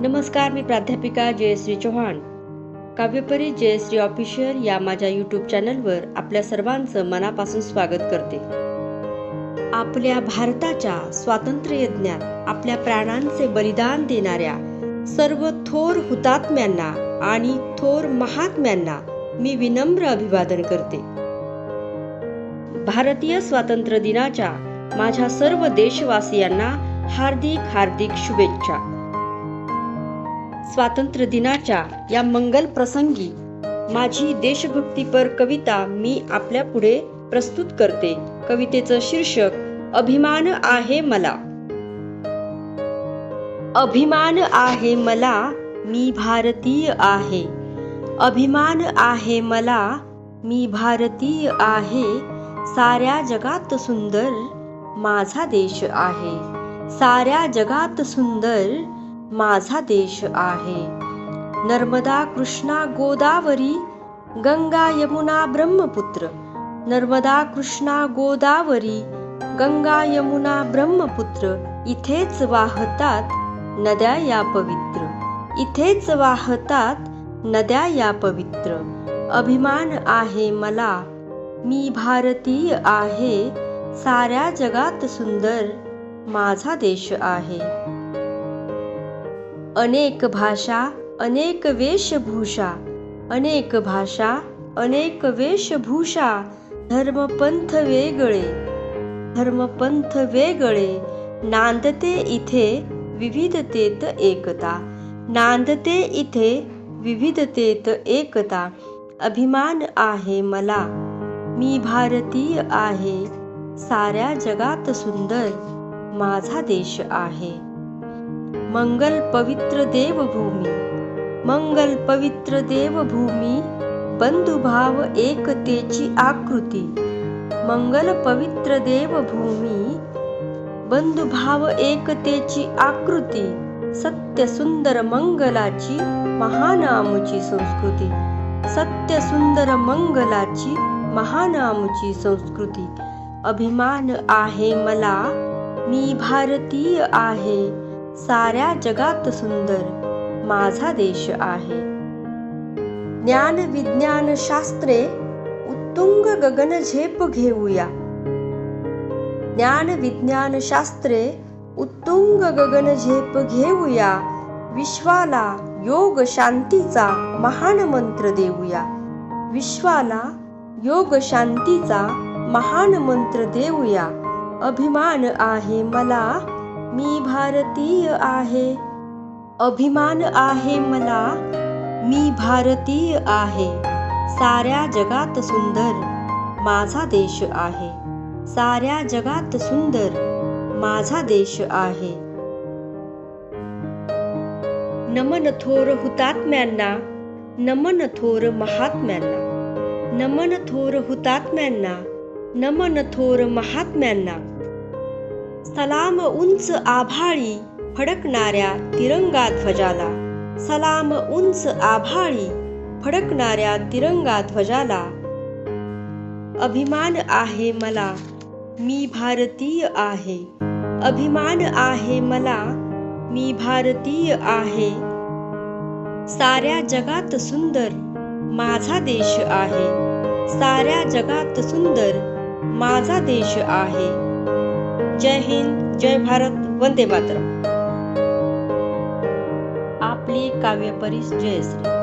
नमस्कार मी प्राध्यापिका जयश्री चव्हाण. काव्यपरी जयश्री ऑफिशियल या माझ्या यूट्यूब चॅनलवर आपल्या सर्वांचं मनापासून स्वागत करते. आपल्या भारताच्या स्वातंत्र्य यज्ञात आपल्या प्राणांचे बलिदान देणाऱ्या सर्व थोर हुतात्म्यांना आणि थोर महात्म्यांना मी विनम्र अभिवादन करते. भारतीय स्वातंत्र्य दिनाच्या माझ्या सर्व देशवासियांना हार्दिक हार्दिक शुभेच्छा. स्वातंत्र्य दिनाच्या या मंगल प्रसंगी माझी देशभक्तीपर कविता मी आपल्या पुढे प्रस्तुत करते. कवितेचं शीर्षक अभिमान आहे मला. अभिमान आहे मला मी भारतीय आहे. अभिमान आहे मला मी भारतीय आहे. साऱ्या जगात सुंदर माझा देश आहे. साऱ्या जगात सुंदर माझा देश आहे. नर्मदा कृष्णा गोदावरी गंगा यमुना ब्रह्मपुत्र. नर्मदा कृष्णा गोदावरी गंगा यमुना ब्रह्मपुत्र. इथेच वाहतात नद्या या पवित्र. इथेच वाहतात नद्या या पवित्र. अभिमान आहे मला. मी भारतीय आहे. साऱ्या जगात सुंदर माझा देश आहे. अनेक भाषा अनेक वेशभूषा अनेक भाषा अनेक वेशभूषा धर्मपंथ वेगळे धर्मपंथ वेगळे नांदते इथे विविधतेत एकता नांदते इथे विविधतेत एकता. अभिमान आहे मला मी भारतीय आहे साऱ्या जगात सुंदर माझा देश आहे. मंगल पवित्र देवभूमी. मंगल पवित्र देवभूमी बंधुभाव एकतेची आकृती. मंगल पवित्र देवभूमी बंधुभाव एकतेची आकृती. सत्य सुंदर मंगलाची महानामुची संस्कृती. सत्य सुंदर मंगलाची महानामुची संस्कृती. अभिमान आहे मला मी भारतीय आहे. साऱ्या जगात सुंदर माझा देश आहे. ज्ञान विज्ञान शास्त्रे उत्तुंग गगन झेप घेऊया. ज्ञान विज्ञान शास्त्रे उत्तुंग गगन झेप घेऊया. विश्वाला योग शांतीचा महान मंत्र देऊया. विश्वाला योग शांतीचा महान मंत्र देऊया. अभिमान आहे मला मी भारतीय आहे. अभिमान आहे मला. मी भारतीय आहे. साऱ्या जगात सुंदर. माझा देश आहे. साऱ्या जगात सुंदर. माझा देश आहे. नमन थोर हुतात्म्यांना. नमन थोर महात्म्यांना. नमन थोर हुतात्म्यांना. नमन थोर महात्म्यांना. सलाम उंच आभाळी फडकणाऱ्या तिरंगा ध्वजाला. सलाम उंच आभाळी फडकणाऱ्या तिरंगा ध्वजाला. अभिमान आहे मला मी भारतीय आहे. अभिमान आहे मला मी भारतीय आहे. साऱ्या जगात सुंदर माझा देश आहे. साऱ्या जगात सुंदर माझा देश आहे. जय हिंद जय भारत वंदे मातरम. आपली काव्यपरीस जयश्री.